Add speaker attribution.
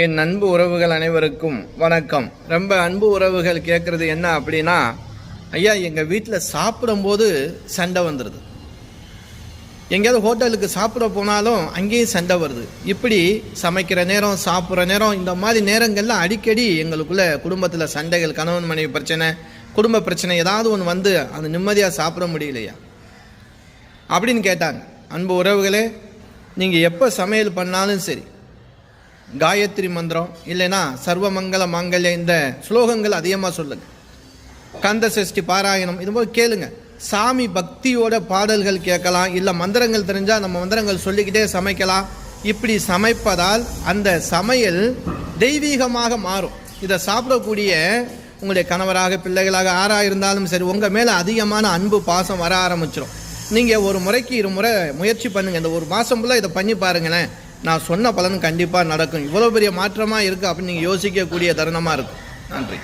Speaker 1: என் அன்பு உறவுகள் அனைவருக்கும் வணக்கம். ரொம்ப அன்பு உறவுகள் கேட்குறது என்ன அப்படின்னா ஐயா எங்கள் வீட்டில் சாப்பிடும்போது சண்டை வந்துடுது எங்கேயாவது ஹோட்டலுக்கு சாப்பிட போனாலும் அங்கேயும் சண்டை வருது. இப்படி சமைக்கிற நேரம் சாப்பிட்ற நேரம் இந்த மாதிரி நேரங்களில் அடிக்கடி எங்களுக்குள்ள குடும்பத்தில் சண்டைகள் கணவன் மனைவி பிரச்சனை குடும்ப பிரச்சனை ஏதாவது ஒன்று வந்து அந்த நிம்மதியாக சாப்பிட முடியலையா? அப்படின்னு கேட்டாங்க. அன்பு உறவுகளே நீங்கள் எப்போ சமையல் பண்ணாலும் சரி காயத்ரி மந்திரம் இல்லைன்னா சர்வமங்கல மாங்கல்ய இந்த ஸ்லோகங்கள் அதிகமாக சொல்லுங்க. கந்த சஷ்டி பாராயணம் இது போல் கேளுங்க. சாமி பக்தியோட பாடல்கள் கேட்கலாம் இல்லை மந்திரங்கள் தெரிஞ்சால் நம்ம மந்திரங்கள் சொல்லிக்கிட்டே சமைக்கலாம். இப்படி சமைப்பதால் அந்த சமையல் தெய்வீகமாக மாறும். இதை சாப்பிடக்கூடிய உங்களுடைய கணவராக பிள்ளைகளாக ஆறாக இருந்தாலும் சரி உங்கள் மேலே அதிகமான அன்பு பாசம் வர ஆரம்பிச்சிடும் நீங்கள் ஒரு முறைக்கு இரு முறை முயற்சி பண்ணுங்கள் இந்த ஒரு மாதம் ஃபுல்லாக இதை பண்ணி பாருங்களேன். நான் சொன்ன பலன் கண்டிப்பாக நடக்கும். இவ்வளோ பெரிய மாற்றமாக இருக்குது அப்படின்னு நீங்கள் யோசிக்கக்கூடிய தருணமாக இருக்கும். நன்றி.